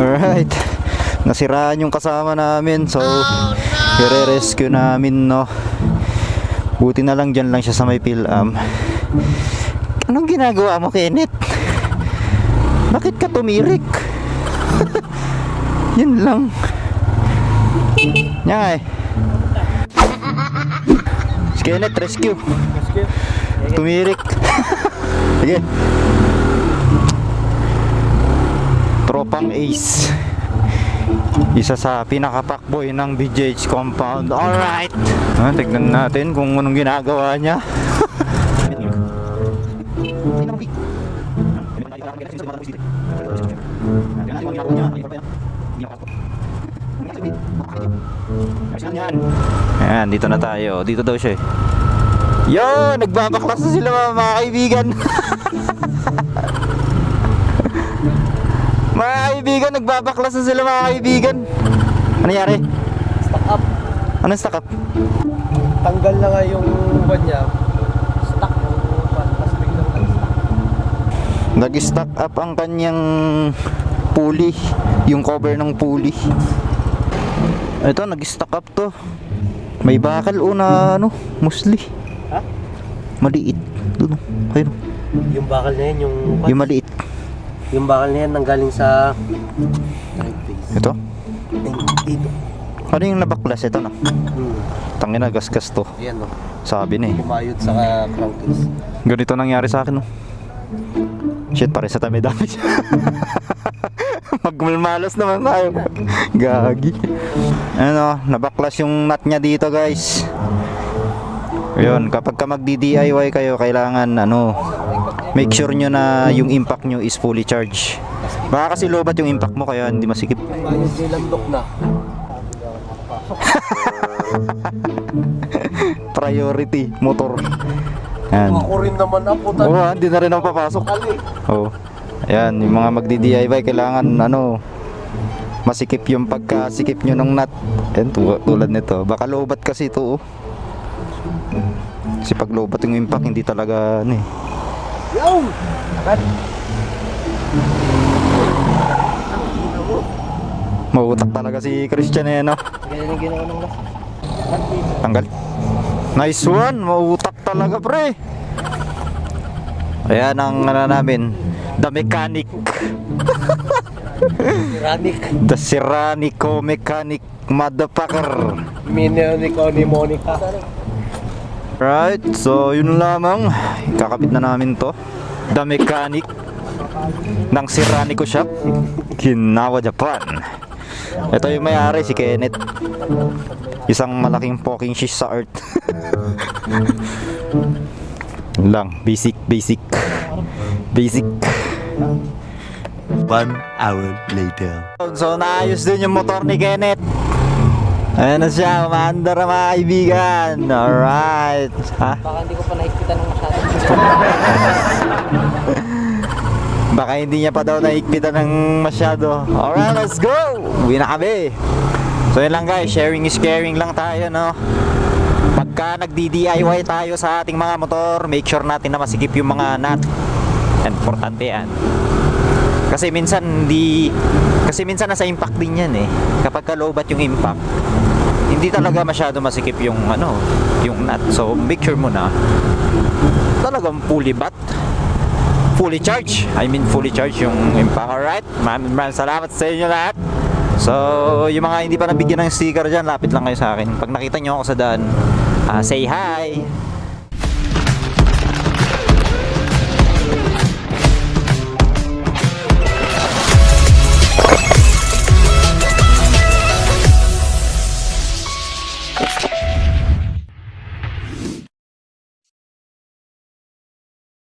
Alright. Nasiraan yung kasama namin. So, i-rescue namin, no. Buti na lang dyan lang siya sa may pilam. Anong ginagawa mo, Kenneth? Bakit ka tumirik? Yun lang. Yan eh. Si Kenneth, rescue. Tumirik. Sige. Tropang Ace. Isa sa pinaka-packboy ng BJH compound. Alright! Ah, tignan natin kung anong ginagawa niya. Ayan, dito na tayo. Dito daw siya eh. Yo, nagbabaklas na sila mga, kaibigan. mga kaibigan, nagbabaklas na sila mga kaibigan. Ano nangyari? Stock up. Ano stock up? Tanggal na nga yung ban niya. Stock yung. Tapos biglang nag-stock. Nag-stock up ang kanyang pulley. Yung cover ng pulley. Ito, nag-stock up to. May bakal o na ano, musli. Ha? Maliit. Doon, ayun. Yung bakal na yan, yung... Yung maliit. Yung bakal na yan nanggaling sa... Right face. Ito. Dito. Ano yung nabaklas? Ito na. Hmm. Tangina, gasgas to. Ayan no. Sabi na eh. Sa crankcase. Ganito nangyari sa akin, no? Shit, pare sa tami dami siya. Magmalmalas naman tayo. Gagi. Ano, nabaklas yung nut niya dito, guys. Ayun, kapag ka magdi-DIY kayo, kailangan ano, make sure nyo na yung impact nyo is fully charged. Baka kasi lobat yung impact mo kaya hindi masikip. Pumayot nilandok na. Priority, motor. Yan. Ako rin naman na puta. Oo, hindi na rin ako papasok. Oo. Ayan, yung mga magdi-DIY kailangan ano masikip yung pagkasikip nyo ng nut. Ayan, tu- tulad nito. Baka lobat kasi ito, oh. Kasi pag lobat yung impact, hindi talaga ano eh. Yo! Agad. Mautak talaga si Christian eh, no? Ganyan yung ginawa ng last. Tanggal. Nice one, mautak talaga pre. Ayan ang ano namin, the mechanic. Iranik. The Serranico mechanic motherfucker. Minioniko ni Monica. Right, so yun lamang. Kakabit na namin to. The Mechanic ng Siranico Shop, Kinawa, Japan. Ito yung may-ari, si Kenneth. Isang malaking poking shish sa earth. Yun lang, basic, basic. Basic. One hour later. So naayos din yung motor ni Kenneth. Ayan na siya, umaandar na mga kaibigan. Alright. Ha? Baka hindi ko pa nakikita ng masyado. Baka hindi niya pa daw naikpitan ng masyado. Alright, let's go! Uwi na kami. So yun lang guys, sharing is caring lang tayo, no? Pagka nagdi-DIY tayo sa ating mga motor, make sure natin na masikip yung mga nut. Importante yan. Kasi minsan hindi kasi minsan nasa impact din yan eh. Kapag kalobat yung impact, hindi talaga masyado masikip yung ano, yung nut. So make sure mo na talagang fully bat fully charged. I mean fully charged yung impact. Alright, maraming maraming salamat sa inyo lahat. So, yung mga hindi pa nabigyan ng sticker dyan, lapit lang kayo sa akin. Pag nakita nyo ako sa daan, ah, say hi!